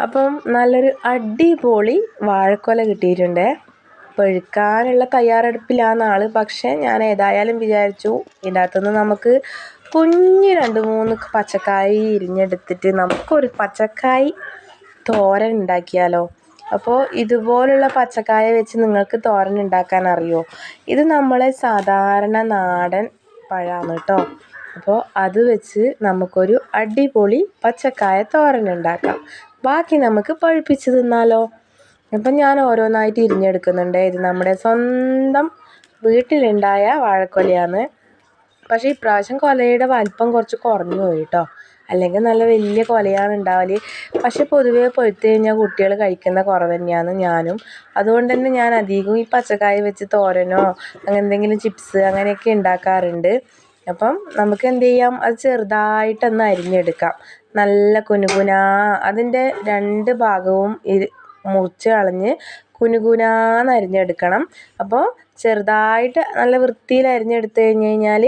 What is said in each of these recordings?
അപ്പം നല്ലൊരു അടിപൊളി വാഴക്കൊല കിട്ടിയിട്ടുണ്ട്. പഴുക്കാനുള്ള തയ്യാറെടുപ്പിലാണ് ആൾ പക്ഷേ ഞാൻ ഏതായാലും വിചാരിച്ചു ഇതിന്റെ അകത്തുനിന്ന് നമുക്ക് കുഞ്ഞ് രണ്ട് മൂന്ന് പച്ചക്കായ് ഇരിഞ്ഞെടുത്തിട്ട് നമുക്കൊരു പച്ചക്കായി തോരൻ ഉണ്ടാക്കിയാലോ? അപ്പോൾ ഇതുപോലുള്ള പച്ചക്കായ വെച്ച് നിങ്ങൾക്ക് തോരൻ ഉണ്ടാക്കാൻ അറിയോ? ഇത് നമ്മളെ സാധാരണ നാടൻ പഴമാണ് കേട്ടോ. അപ്പോൾ അത് വെച്ച് നമുക്കൊരു അടിപൊളി പച്ചക്കായ തോരൻ ഉണ്ടാക്കാം. ബാക്കി നമുക്ക് പഴുപ്പിച്ച് തിന്നാലോ. അപ്പം ഞാൻ ഓരോന്നായിട്ട് ഇരിഞ്ഞെടുക്കുന്നുണ്ട്. ഇത് നമ്മുടെ സ്വന്തം വീട്ടിലുണ്ടായ വാഴക്കൊലയാണ്. പക്ഷേ ഇപ്രാവശ്യം കൊലയുടെ വലിപ്പം കുറച്ച് കുറഞ്ഞു പോയി കേട്ടോ അല്ലെങ്കിൽ നല്ല വലിയ കൊലയാണ് ഉണ്ടാവൽ. പക്ഷെ പൊതുവേ പൊഴുത്ത് കഴിഞ്ഞാൽ കുട്ടികൾ കഴിക്കുന്ന കുറവ് തന്നെയാണ് ഞാനും. അതുകൊണ്ട് തന്നെ ഞാൻ അധികവും ഈ പച്ചക്കായ വെച്ച് തോരനോ അങ്ങനെ എന്തെങ്കിലും ചിപ്സ് അങ്ങനെയൊക്കെ ഉണ്ടാക്കാറുണ്ട്. അപ്പം നമുക്ക് എന്ത് ചെയ്യാം? അത് ചെറുതായിട്ടൊന്ന് അരിഞ്ഞെടുക്കാം. നല്ല കുനുകുനാ അതിന്റെ രണ്ട് ഭാഗവും മുറിച്ച് കളഞ്ഞ് കുനുകുനാന്ന് അരിഞ്ഞെടുക്കണം. അപ്പോൾ ചെറുതായിട്ട് നല്ല വൃത്തിയിൽ അരിഞ്ഞെടുത്ത് കഴിഞ്ഞ് കഴിഞ്ഞാൽ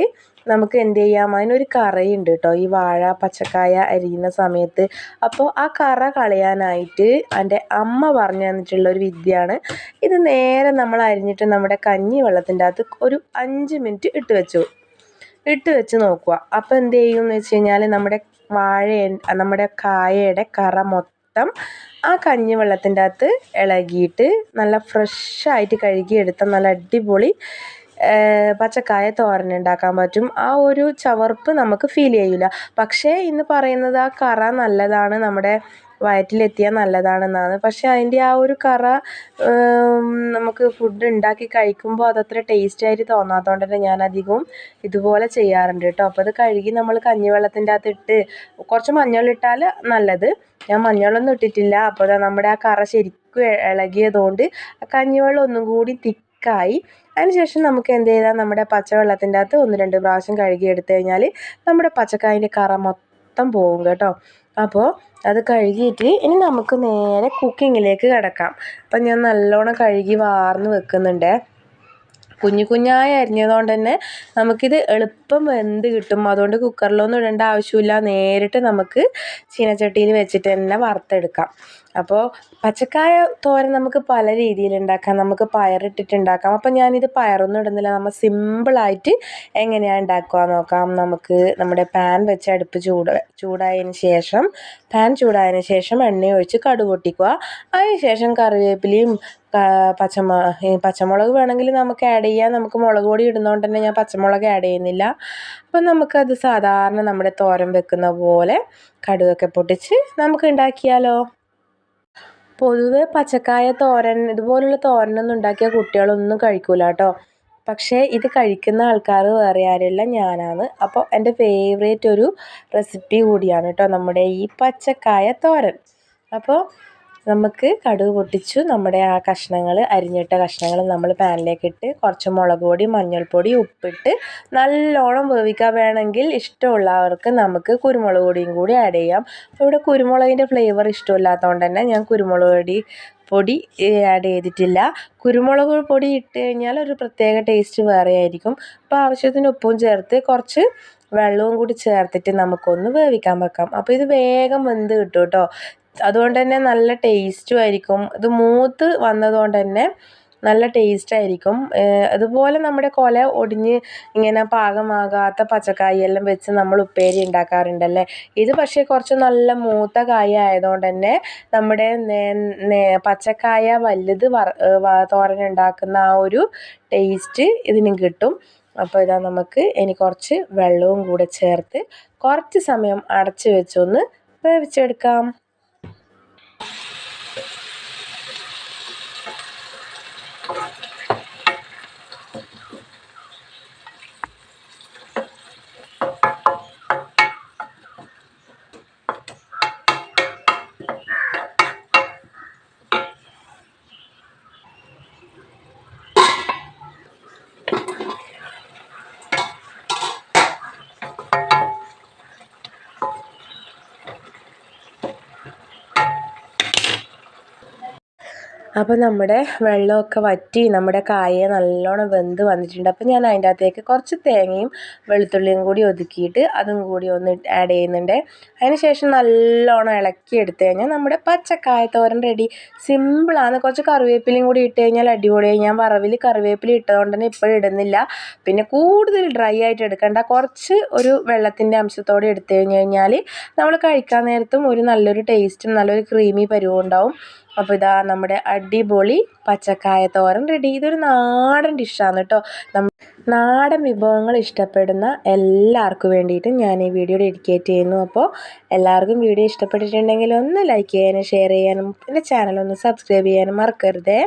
നമുക്ക് എന്ത് ചെയ്യാം? അതിനൊരു കറയുണ്ട് കേട്ടോ ഈ വാഴ പച്ചക്കായ അരിയുന്ന സമയത്ത്. അപ്പോൾ ആ കറ കളയാനായിട്ട് എന്റെ അമ്മ പറഞ്ഞു തന്നിട്ടുള്ള ഒരു വിദ്യയാണ്. ഇത് നേരെ നമ്മൾ അരിഞ്ഞിട്ട് നമ്മുടെ കഞ്ഞി വെള്ളത്തിന്റെ അകത്ത് ഒരു അഞ്ച് മിനിറ്റ് ഇട്ട് വെച്ചു. ഇട്ട് വെച്ച് നോക്കുക. അപ്പോൾ എന്ത് ചെയ്യും എന്ന് വെച്ച് കഴിഞ്ഞാൽ നമ്മുടെ വാഴ നമ്മുടെ കായയുടെ കറ മൊത്തം ആ കഞ്ഞി വെള്ളത്തിന്റെ അകത്ത് ഇളകിയിട്ട് നല്ല ഫ്രഷായിട്ട് കഴുകിയെടുത്ത നല്ല അടിപൊളി പച്ചക്കായ തോരൻ ഉണ്ടാക്കാൻ പറ്റും. ആ ഒരു ചവർപ്പ് നമുക്ക് ഫീൽ ചെയ്യില്ല പക്ഷേ ഇന്ന് പറയുന്നത് ആ കറ നല്ലതാണ്. നമ്മുടെ വയറ്റിലെത്തിയാൽ നല്ലതാണെന്നാണ്. പക്ഷേ അതിന്റെ ആ ഒരു കറ നമുക്ക് ഫുഡ് ഉണ്ടാക്കി കഴിക്കുമ്പോൾ അതത്ര ടേസ്റ്റായിട്ട് തോന്നാത്തതുകൊണ്ട് തന്നെ ഞാൻ അധികവും ഇതുപോലെ ചെയ്യാറുണ്ട് കേട്ടോ. അപ്പോൾ അത് കഴുകി നമ്മൾ കഞ്ഞിവെള്ളത്തിന്റെ അകത്ത് ഇട്ട് കുറച്ച് മഞ്ഞളിട്ടാൽ നല്ലത്. ഞാൻ മഞ്ഞളൊന്നും ഇട്ടിട്ടില്ല. അപ്പോൾ നമ്മുടെ ആ കറ ശരിക്കും ഇളകിയതുകൊണ്ട് കഞ്ഞിവെള്ളം ഒന്നും കൂടി തിക്കായി. അതിനുശേഷം നമുക്ക് എന്ത് ചെയ്താൽ നമ്മുടെ പച്ചവെള്ളത്തിന്റെ അകത്ത് ഒന്ന് രണ്ട് പ്രാവശ്യം കഴുകി എടുത്തു കഴിഞ്ഞാൽ നമ്മുടെ പച്ചക്കായന്റെ കറ മൊത്തം പോകും കേട്ടോ. അപ്പോൾ അത് കഴുകിയിട്ട് ഇനി നമുക്ക് നേരെ കുക്കിങ്ങിലേക്ക് കിടക്കാം. അപ്പം ഞാൻ നല്ലോണം കഴുകി വാർന്ന് വെക്കുന്നുണ്ട്. കുഞ്ഞു കുഞ്ഞായി അരിഞ്ഞതുകൊണ്ട് തന്നെ നമുക്കിത് എളുപ്പം വെന്ത് കിട്ടും? അതുകൊണ്ട് കുക്കറിലൊന്നും ഇടേണ്ട ആവശ്യമില്ല. നേരിട്ട് നമുക്ക് ചീനച്ചട്ടിയിൽ വെച്ചിട്ട് തന്നെ വറുത്തെടുക്കാം. അപ്പോൾ പച്ചക്കായ തോരൻ നമുക്ക് പല രീതിയിൽ ഉണ്ടാക്കാം. നമുക്ക് പയറിട്ടിട്ട് ഉണ്ടാക്കാം അപ്പം ഞാനിത് പയറൊന്നും ഇടുന്നില്ല. നമ്മൾ സിമ്പിളായിട്ട് എങ്ങനെയാണ് ഉണ്ടാക്കുക നോക്കാം. നമുക്ക് നമ്മുടെ പാൻ വെച്ച് അടുപ്പ് ചൂട് ചൂടായതിന് ശേഷം പാൻ ചൂടായതിന് ശേഷം എണ്ണ ഒഴിച്ച് കടുക് പൊട്ടിക്കുക. അതിന് ശേഷം കറിവേപ്പിലയും പച്ചമ പച്ചമുളക് വേണമെങ്കിൽ നമുക്ക് ആഡ് ചെയ്യാം. നമുക്ക് മുളക് പൊടി ഇടുന്നതുകൊണ്ട് തന്നെ ഞാൻ പച്ചമുളക് ആഡ് ചെയ്യുന്നില്ല. അപ്പം നമുക്കത് സാധാരണ നമ്മുടെ തോരൻ വെക്കുന്ന പോലെ കടുകൊക്കെ പൊട്ടിച്ച് നമുക്ക് ഉണ്ടാക്കിയാലോ? പൊതുവെ പച്ചക്കായ തോരൻ ഇതുപോലുള്ള തോരനൊന്നും ഉണ്ടാക്കിയ കുട്ടികളൊന്നും കഴിക്കൂല കേട്ടോ. പക്ഷേ ഇത് കഴിക്കുന്ന ആൾക്കാർ വേറെ ആരുമില്ല ഞാനാണ്. അപ്പോൾ എന്റെ ഫേവറേറ്റ് ഒരു റെസിപ്പി കൂടിയാണ് കേട്ടോ നമ്മുടെ ഈ പച്ചക്കായ തോരൻ. അപ്പോൾ നമുക്ക് കടുക് പൊട്ടിച്ചു നമ്മുടെ ആ കഷ്ണങ്ങൾ അരിഞ്ഞിട്ട കഷ്ണങ്ങൾ നമ്മൾ പാനിലേക്ക് ഇട്ട് കുറച്ച് മുളക് പൊടി മഞ്ഞൾപ്പൊടി ഉപ്പിട്ട് നല്ലോണം വേവിക്കാൻ വേണമെങ്കിൽ ഇഷ്ടമുള്ളവർക്ക് നമുക്ക് കുരുമുളക് പൊടിയും കൂടി ആഡ് ചെയ്യാം. ഇവിടെ കുരുമുളകിന്റെ ഫ്ലേവർ ഇഷ്ടമില്ലാത്തതുകൊണ്ട് തന്നെ ഞാൻ കുരുമുളക് പൊടി പൊടി ആഡ് ചെയ്തിട്ടില്ല. കുരുമുളക് പൊടി ഇട്ട് കഴിഞ്ഞാൽ ഒരു പ്രത്യേക ടേസ്റ്റ് വേറെ ആയിരിക്കും. അപ്പോൾ ആവശ്യത്തിന് ഉപ്പും ചേർത്ത് കുറച്ച് വെള്ളവും കൂടി ചേർത്തിട്ട് നമുക്കൊന്ന് വേവിക്കാൻ വെക്കാം. അപ്പോൾ ഇത് വേഗം വെന്ത് കിട്ടും കേട്ടോ. അതുകൊണ്ട് തന്നെ നല്ല ടേസ്റ്റും ആയിരിക്കും. ഇത് മൂത്ത് വന്നതുകൊണ്ട് തന്നെ നല്ല ടേസ്റ്റ് ആയിരിക്കും. അതുപോലെ നമ്മുടെ കൊല ഒടിഞ്ഞ് ഇങ്ങനെ പാകമാകാത്ത പച്ചക്കായ എല്ലാം വെച്ച് നമ്മൾ ഉപ്പേരി ഉണ്ടാക്കാറുണ്ടല്ലേ? ഇത് പക്ഷേ കുറച്ച് നല്ല മൂത്ത കായ ആയതുകൊണ്ട് തന്നെ നമ്മുടെ പച്ചക്കായ വലുത് തോരൻ ഉണ്ടാക്കുന്ന ആ ഒരു ടേസ്റ്റ് ഇതിനും കിട്ടും. അപ്പോൾ ഇതാ നമുക്ക് ഇനി കുറച്ച് വെള്ളവും കൂടെ ചേർത്ത് കുറച്ച് സമയം അടച്ച് വെച്ചൊന്ന് വേവിച്ചെടുക്കാം. അപ്പോൾ നമ്മുടെ വെള്ളമൊക്കെ വറ്റി നമ്മുടെ കായ നല്ലോണം വെന്ത് വന്നിട്ടുണ്ട്. അപ്പോൾ ഞാൻ അതിന്റെ അകത്തേക്ക് കുറച്ച് തേങ്ങയും വെളുത്തുള്ളിയും കൂടി ഒതുക്കിയിട്ട് അതും കൂടി ഒന്ന് ആഡ് ചെയ്യുന്നുണ്ട്. അതിന് ശേഷം നല്ലോണം ഇളക്കി എടുത്തു കഴിഞ്ഞാൽ നമ്മുടെ പച്ചക്കായ തോരൻ റെഡി സിമ്പിളാണ് കുറച്ച് കറിവേപ്പിലയും കൂടി ഇട്ട് കഴിഞ്ഞാൽ അടിപൊളിയായി. ഞാൻ വറവിൽ കറിവേപ്പില ഇട്ടതുകൊണ്ട് തന്നെ ഇപ്പോഴും ഇടുന്നില്ല. പിന്നെ കൂടുതൽ ഡ്രൈ ആയിട്ട് എടുക്കേണ്ട. കുറച്ച് ഒരു വെള്ളത്തിന്റെ അംശത്തോടെ എടുത്തു കഴിഞ്ഞ് കഴിഞ്ഞാൽ നമ്മൾ കഴിക്കാൻ നേരത്തും ഒരു നല്ലൊരു ടേസ്റ്റും നല്ലൊരു ക്രീമി പരുവം ഉണ്ടാവും. അപ്പോൾ ഇതാ നമ്മുടെ അടിപൊളി പച്ചക്കായ തോരൻ റെഡി ഇതൊരു നാടൻ ഡിഷാണ് കേട്ടോ നാടൻ വിഭവങ്ങൾ ഇഷ്ടപ്പെടുന്ന എല്ലാവർക്കും വേണ്ടിയിട്ട് ഞാൻ ഈ വീഡിയോ ഡെഡിക്കേറ്റ് ചെയ്യുന്നു. അപ്പോൾ എല്ലാവർക്കും വീഡിയോ ഇഷ്ടപ്പെട്ടിട്ടുണ്ടെങ്കിൽ ഒന്ന് ലൈക്ക് ചെയ്യാനും ഷെയർ ചെയ്യാനും എന്റെ ചാനൽ ഒന്ന് സബ്സ്ക്രൈബ് ചെയ്യാനും മറക്കരുതേ.